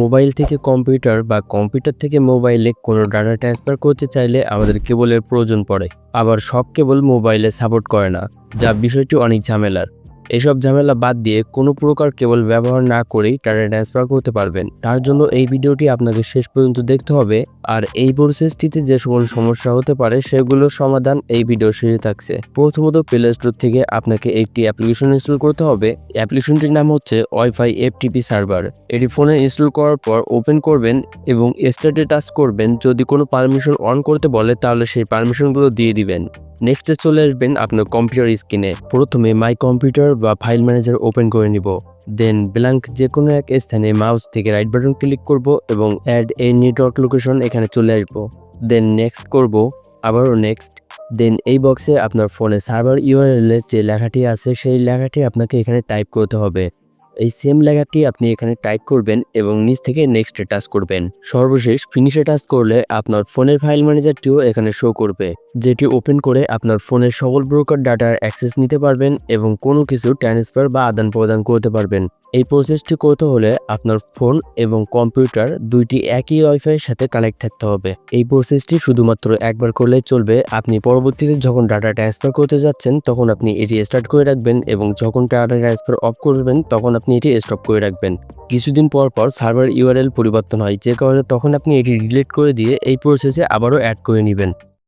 Mobile থেকে computer বা computer থেকে মোবাইলে কোনো ডাটা ট্রান্সফার করতে চাইলে আমাদের কেবলের প্রয়োজন পড়ে। আবার সব কেবল মোবাইলে সাপোর্ট করে না, যা বিষয়টি অনেক ঝামেলার। এসব ঝামেলা বাদ দিয়ে কোনো প্রকার কেবল ব্যবহার না করেই ডাটা ট্রান্সফার করতে পারবেন। তার জন্য এই ভিডিওটি আপনাকে শেষ পর্যন্ত দেখতে হবে। আর এই প্রসেসটিতে যে সকল সমস্যা হতে পারে, সেগুলোর সমাধান এই ভিডিও শেষে থাকছে। প্রথমত প্লে স্টোর থেকে আপনাকে একটি অ্যাপ্লিকেশন ইনস্টল করতে হবে। অ্যাপ্লিকেশনটির নাম হচ্ছে ওয়াইফাই এফটিপি সার্ভার এটি ফোনে ইনস্টল করার পর ওপেন করবেন এবং স্টার্টে টাচ করবেন। যদি কোনো পারমিশন অন করতে বলে, তাহলে সেই পারমিশনগুলো দিয়ে দিবেন। নেক্সটে চলে আসবেন আপনার কম্পিউটার স্ক্রিনে প্রথমে মাই কম্পিউটার বা ফাইল ম্যানেজার ওপেন করে নিব। দেন ব্ল্যাঙ্ক যে কোনো এক স্থানে মাউস থেকে রাইট বাটন ক্লিক করব এবং অ্যাড এ নেটওয়ার্ক লোকেশন এখানে চলে আসব। দেন নেক্সট করব, আবারও নেক্সট দেন এই বক্সে আপনার ফোনে সার্ভার ইউআরএলে যে লেখাটি আছে, সেই লেখাটি আপনাকে এখানে টাইপ করতে হবে। এই সেম লেখাটি আপনি এখানে টাইপ করবেন এবং নিচ থেকে নেক্সট টাচ করবেন। সর্বশেষ ফিনিশে টাচ করলে আপনার ফোনের ফাইল ম্যানেজারটিও এখানে শো করবে, যেটি ওপেন করে আপনার ফোনের সকল ব্রোকার ডাটার অ্যাক্সেস নিতে পারবেন এবং কোনো কিছু ট্রান্সফার বা আদান প্রদান করতে পারবেন। এই প্রসেসটি করতে হলে আপনার ফোন এবং কম্পিউটার দুইটি একই ওয়াইফাইয়ের সাথে কানেক্ট থাকতে হবে। এই প্রসেসটি শুধুমাত্র একবার করলেই চলবে। আপনি পরবর্তীতে যখন ডাটা ট্রান্সফার করতে যাচ্ছেন, তখন আপনি এটি স্টার্ট করে রাখবেন এবং যখন ডাটা ট্রান্সফার অফ করবেন, তখন আপনি এটি স্টপ করে রাখবেন। কিছুদিন পর পর সার্ভার ইউআরএল পরিবর্তন হয়, যে কারণে তখন আপনি এটি ডিলিট করে দিয়ে এই প্রসেসে আবারও অ্যাড করে নেবেন।